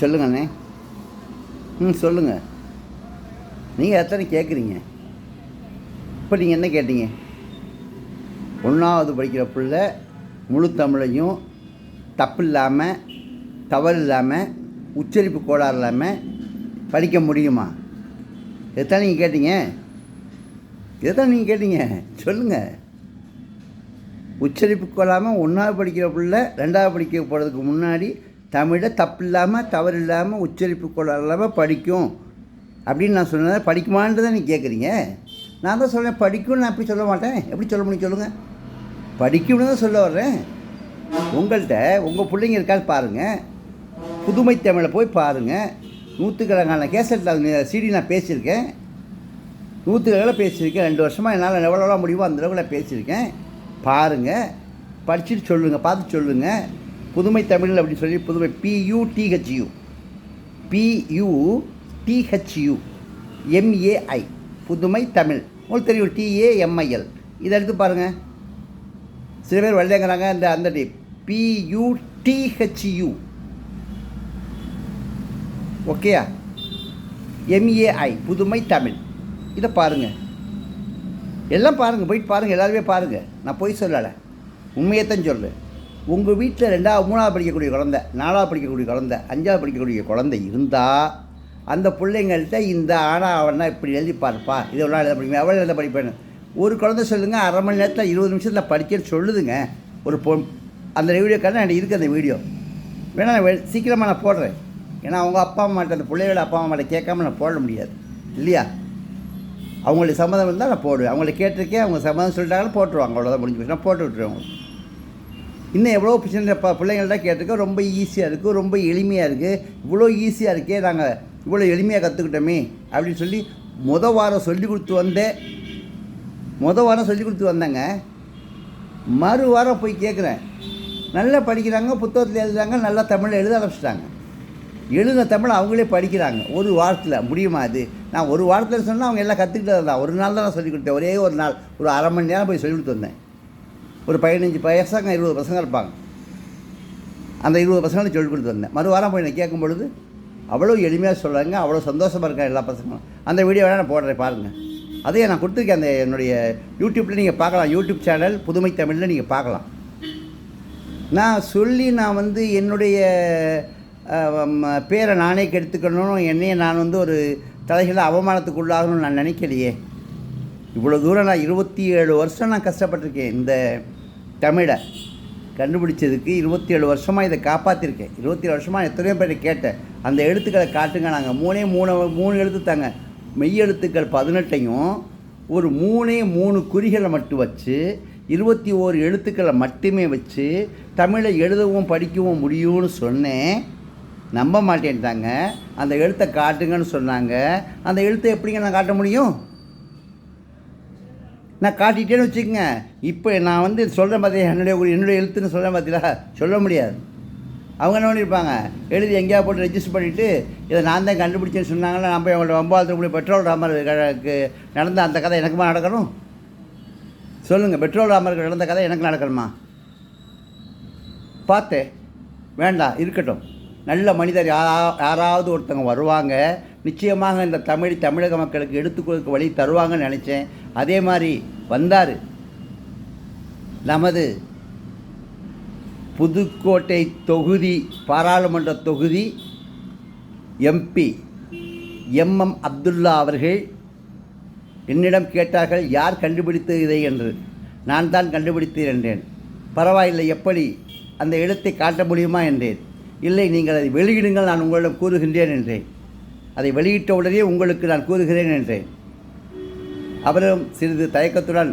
சொல்லுங்கண்ணே. ம் சொல்லுங்கள் நீங்கள் எத்தனை கேட்குறீங்க இப்போ நீங்கள் என்ன கேட்டீங்க? ஒன்றாவது படிக்கிற பிள்ளை முழு தமிழையும் தப்பு இல்லாமல் தவறு இல்லாமல் உச்சரிப்பு கோளாறு இல்லாமல் படிக்க முடியுமா? எத்தனை நீங்கள் கேட்டீங்க. எதான் நீங்கள் கேட்டீங்க. சொல்லுங்கள் உச்சரிப்பு கொள்ளாமல் ஒன்றாவது படிக்கிற பிள்ளை ரெண்டாவது படிக்க போகிறதுக்கு முன்னாடி தமிழை தப்பு இல்லாமல் தவறு இல்லாமல் உச்சரிப்பு கொள்ளாத இல்லாமல் படிக்கும். அப்படின்னு நான் சொன்னதை படிக்குமான்னு தான் நீங்கள் கேட்குறீங்க நான் தான் சொல்கிறேன் படிக்கும்னு நான் எப்படி சொல்ல மாட்டேன். எப்படி சொல்ல முடியும் சொல்லுங்கள் படிக்கும்னு தான் சொல்ல வர்றேன். உங்கள்கிட்ட உங்கள் பிள்ளைங்க இருக்காது பாருங்கள் புதுமை தமிழை போய் பாருங்கள் நூற்றுக்கணக்கான கேசட்டில் சிடி நான் பேசியிருக்கேன். நூற்றுக்கணக்கில் பேசியிருக்கேன். ரெண்டு வருஷமாக என்னால் எவ்வளோ முடியுமோ அந்த அளவுக்கு நான் பேசியிருக்கேன். பாருங்கள் படிச்சுட்டு சொல்லுங்கள் பார்த்து சொல்லுங்கள் புதுமை தமிழ் அப்படின்னு சொல்லி புதுமை பியூடிஹெச்யூ பியூ டிஹெச்யூ எம்ஏஐ புதுமை தமிழ். உங்களுக்கு தெரியும் டிஏஎம்ஐஎல் இதை எடுத்து பாருங்கள் சில பேர் வெள்ளைங்கிறாங்க இந்த அந்த டி. பியூடிஹெச்யூ ஓகேயா எம்ஏஐ புதுமை தமிழ். இதை பாருங்கள் எல்லாம் பாருங்கள் போயிட்டு பாருங்கள் எல்லாருமே பாருங்கள் நான் போய் சொல்லலை. உண்மையைத்தான் சொல்லு. உங்கள் வீட்டில் ரெண்டாவது மூணாவது படிக்கக்கூடிய குழந்தை நாலாவது படிக்கக்கூடிய குழந்தை அஞ்சாவது படிக்கக்கூடிய குழந்தை இருந்தால் அந்த பிள்ளைங்கள்ட்ட இந்த ஆனா அவனா இப்படி எழுதி பார்ப்பா. இது ஒன்றா எழுத படிப்பேன் எவ்வளோ எழுத படிப்பேன் ஒரு குழந்தை சொல்லுங்கள் அரை மணி நேரத்தில் இருபது நிமிஷத்தில் படிக்கன்னு சொல்லுதுங்க. ஒரு பொ அந்த வீடியோ காரணம் எனக்கு இருக்குது அந்த வீடியோ. வேணா நான் சீக்கிரமாக நான் போடுறேன். ஏன்னா அவங்க அப்பா அம்மாட்ட அந்த பிள்ளையோட அப்பா அம்மாட்ட கேட்காம நான் போட முடியாது. இல்லையா? அவங்களுக்கு சம்மதம் இருந்தால் நான் போடுவேன். அவங்கள கேட்டிருக்கேன் அவங்க சம்மதம் சொல்லிட்டாங்கன்னா போட்டுருவாங்க. அவ்வளோதான் முடிஞ்சு போச்சு. நான் போட்டு விட்டுருவேன் அவங்களுக்கு. இன்னும் எவ்வளோ பிரச்சனை ப பிள்ளைங்கள்ட்ட கேட்டிருக்கோம் ரொம்ப ஈஸியாக இருக்குது ரொம்ப எளிமையாக இருக்குது இவ்வளோ ஈஸியாக இருக்கே நாங்கள் இவ்வளோ எளிமையாக கற்றுக்கிட்டோமே அப்படின்னு சொல்லி முத வாரம் சொல்லி கொடுத்து வந்தேன் முத வாரம் சொல்லி கொடுத்து வந்தேங்க. மறு வாரம் போய் கேட்குறேன் நல்லா படிக்கிறாங்க புத்தகத்தில் எழுதுறாங்க நல்லா தமிழில் எழுத ஆரம்பிச்சிட்டாங்க. எழுதின தமிழ் அவங்களே படிக்கிறாங்க. ஒரு வாரத்தில் முடியுமா அது? நான் ஒரு வாரத்தில் சொன்னால் அவங்க எல்லாம் கற்றுக்கிட்டது தான் ஒரு நாள் தான் நான் சொல்லிக் கொடுத்தேன். ஒரே ஒரு நாள் ஒரு அரை மணி நேரம் போய் சொல்லி கொடுத்து வந்தேன். ஒரு பதினஞ்சு பசங்க இருபது பசங்க இருப்பாங்க. அந்த இருபது பசங்களும் சொல்லிக் கொடுத்து வந்தேன். மறு வாரம் போய் நான் கேட்கும் பொழுது அவ்வளோ எளிமையாக சொல்கிறாங்க அவ்வளோ சந்தோஷமாக இருக்காங்க எல்லா பசங்களும். அந்த வீடியோ வேணால் நான் போடுறேன் பாருங்கள் அதையே நான் கொடுத்துருக்கேன் அந்த என்னுடைய யூடியூப்பில் நீங்கள் பார்க்கலாம். யூடியூப் சேனல் புதுமை தமிழில் நீங்கள் பார்க்கலாம். நான் சொல்லி நான் வந்து என்னுடைய பேரை நானே கெடுத்துக்கணும் என்னையே நான் வந்து ஒரு தலைகளை அவமானத்துக்கு உள்ளாகணும்னு நான் நினைக்கலையே. இவ்வளோ தூரம் நான் இருபத்தி ஏழு வருஷம் நான் கஷ்டப்பட்டிருக்கேன் இந்த தமிழை. கண்டுபிடிச்சதுக்கு இருபத்தி ஏழு வருஷமாக இதை காப்பாற்றிருக்கேன் இருபத்தி ஏழு வருஷமாக எத்தனையோ பேர் கேட்டேன். அந்த எழுத்துக்களை காட்டுங்க நாங்கள் மூணே மூணு மூணு எழுத்து தாங்க. மெய் எழுத்துக்கள் பதினெட்டையும் ஒரு மூணே மூணு குறிகளை மட்டும் வச்சு இருபத்தி ஓரு எழுத்துக்களை மட்டுமே வச்சு தமிழை எழுதவும் படிக்கவும் முடியும்னு சொன்னேன். நம்ப மாட்டேன்ட்டாங்க. அந்த எழுத்தை காட்டுங்கன்னு சொன்னாங்க. அந்த எழுத்தை எப்படிங்க நான் காட்ட முடியும்? நான் காட்டிட்டேன்னு வச்சுக்கோங்க. இப்போ நான் வந்து சொல்கிறேன் பார்த்தீங்க என்னுடைய என்னுடைய எழுத்துன்னு சொல்கிறேன் பார்த்தீங்களா சொல்ல முடியாது. அவங்க என்ன பண்ணியிருப்பாங்க எழுதி எங்கேயா போட்டு ரெஜிஸ்டர் பண்ணிவிட்டு இதை நான் தான் கண்டுபிடிச்சேன்னு சொன்னாங்கன்னா நம்ம போய் அவங்கள்ட்ட பெட்ரோல் ராமர் நடந்த அந்த கதை எனக்குமா நடக்கணும்? சொல்லுங்கள் பெட்ரோல் ராமருக்கு நடந்த கதை எனக்கு நடக்கணுமா? பார்த்தே வேண்டாம் இருக்கட்டும். நல்ல மனிதர் யாரா யாராவது ஒருத்தவங்க வருவாங்க. நிச்சயமாக இந்த தமிழ் தமிழக மக்களுக்கு எடுத்து கொடுக்க வழி தருவாங்கன்னு நினச்சேன். அதே மாதிரி வந்தார். நமது புதுக்கோட்டை தொகுதி பாராளுமன்ற தொகுதி எம்பி எம்எம் அப்துல்லா அவர்கள் என்னிடம் கேட்டார்கள் யார் கண்டுபிடித்தது இதை? என்று. நான் தான் கண்டுபிடித்தேன் என்றேன். பரவாயில்லை எப்படி? அந்த இடத்தை காட்ட முடியுமா? என்றேன். இல்லை நீங்கள் அதை வெளியிடுங்கள் நான் உங்களிடம் கூறுகின்றேன் என்றேன். அதை வெளியிட்ட உடனே உங்களுக்கு நான் கூறுகிறேன் என்றேன். அவரும் சிறிது தயக்கத்துடன்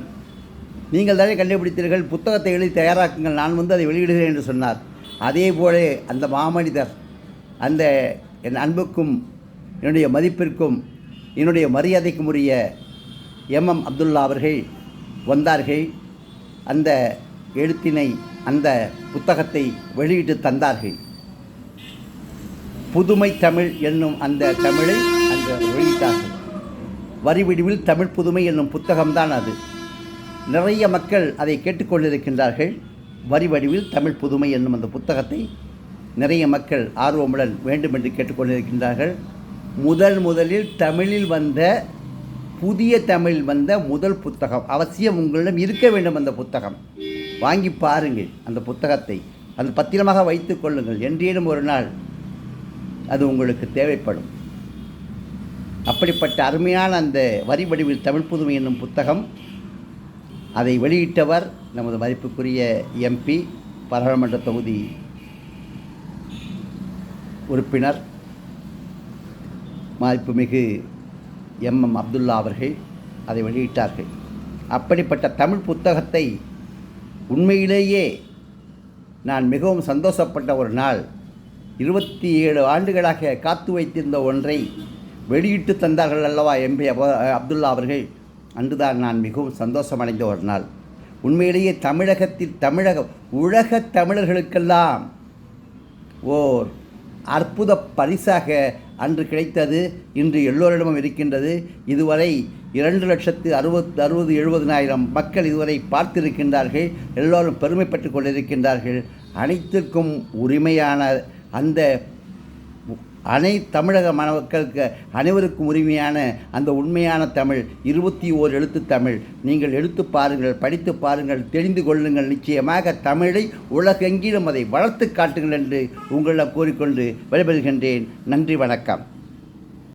நீங்கள் தானே கண்டுபிடித்தீர்கள் புத்தகத்தை எழுதி தயாராக்குங்கள் நான் வந்து அதை வெளியிடுகிறேன் என்று சொன்னார். அதே போல அந்த மாமனிதர் அந்த என் அன்புக்கும் என்னுடைய மதிப்பிற்கும் என்னுடைய மரியாதைக்கும் உரிய எம்எம் அப்துல்லா அவர்கள் வந்தார்கள். அந்த எழுத்தினை அந்த புத்தகத்தை வெளியிட்டு தந்தார்கள். புதுமை தமிழ் என்னும் அந்த தமிழை அந்த வெளியிட்டார்கள். வரிவிடிவில் தமிழ் புதுமை என்னும் புத்தகம்தான் அது. நிறைய மக்கள் அதை கேட்டுக்கொண்டிருக்கின்றார்கள். வரி வடிவில் தமிழ் புதுமை என்னும் அந்த புத்தகத்தை நிறைய மக்கள் ஆர்வமுடன் வேண்டும் என்று கேட்டுக்கொண்டிருக்கின்றார்கள். முதல் முதலில் தமிழில் வந்த புதிய தமிழில் வந்த முதல் புத்தகம் அவசியம் உங்களிடம் இருக்க வேண்டும் அந்த புத்தகம். வாங்கி பாருங்கள் அந்த புத்தகத்தை. அந்த பத்திரமாக வைத்துக் கொள்ளுங்கள். என்றேனும் ஒரு நாள் அது உங்களுக்கு தேவைப்படும். அப்படிப்பட்ட அருமையான அந்த வரி வடிவில் தமிழ் புதுமை என்னும் புத்தகம் அதை வெளியிட்டவர் நமது மதிப்புக்குரிய எம்பி பாராளுமன்ற தொகுதி உறுப்பினர் மதிப்புமிகு எம்எம் அப்துல்லா அவர்கள் அதை வெளியிட்டார்கள். அப்படிப்பட்ட தமிழ் புத்தகத்தை உண்மையிலேயே நான் மிகவும் சந்தோஷப்பட்ட ஒரு நாள். இருபத்தி ஏழு ஆண்டுகளாக காத்து வைத்திருந்த ஒன்றை வெளியிட்டு தந்தார்கள் அல்லவா எம்பி அப அப்துல்லா அவர்கள்? அன்றுதான் நான் மிகவும் சந்தோஷமடைந்த ஒரு நாள். உண்மையிலேயே தமிழகத்தில் தமிழக உலக தமிழர்களுக்கெல்லாம் ஓர் அற்புத பரிசாக அன்று கிடைத்தது. இன்று எல்லோரிடமும் இருக்கின்றது. இதுவரை இரண்டு லட்சத்து அறுபத்து அறுபது எழுபதினாயிரம் மக்கள் இதுவரை பார்த்திருக்கின்றார்கள். எல்லோரும் பெருமைப்பட்டு கொண்டிருக்கின்றார்கள். அனைத்திற்கும் உரிமையான அந்த அனை தமிழக மக்களுக்கு அனைவருக்கும் உரிமையான அந்த உண்மையான தமிழ் இருபத்தி ஓர் எழுத்து தமிழ். நீங்கள் எடுத்து பாருங்கள் படித்து பாருங்கள் தெரிந்து கொள்ளுங்கள். நிச்சயமாக தமிழை உலகெங்கிலும் அதை வளர்த்து காட்டுங்கள் என்று உங்களிடம் கூறிக்கொண்டு விடைபெறுகின்றேன். நன்றி வணக்கம்.